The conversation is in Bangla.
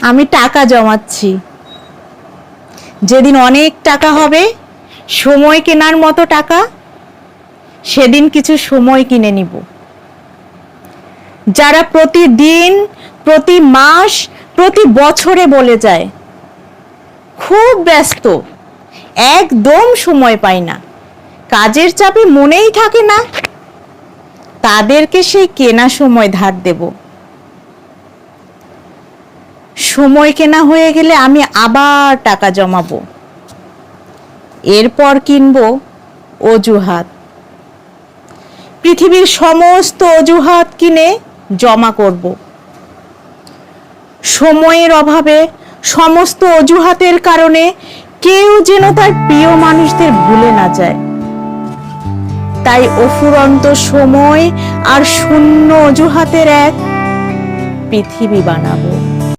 আমি টাকা জমাচ্ছি। যেদিন অনেক টাকা হবে, সময় কেনার মতো টাকা, সেদিন কিছু সময় কিনে নিব। যারা প্রতিদিন, প্রতি মাস, প্রতি বছরে বলে যায়, খুব ব্যস্ত, একদম সময় পাই না। কাজের চাপে মনেই থাকে না। তাদেরকে সেই কেনা সময় ধার দেব। সময় কেনা হয়ে গেলে আমি আবার টাকা জমাবো। এরপর কিনবো অজুহাত। পৃথিবীর সমস্ত অজুহাত কিনে জমা করব। সময়ের অভাবে সমস্ত অজুহাতের কারণে কেউ যেন তার প্রিয় মানুষদের ভুলে না যায়। তাই অফুরন্ত সময় আর শূন্য অজুহাতের এক পৃথিবী বানাবো।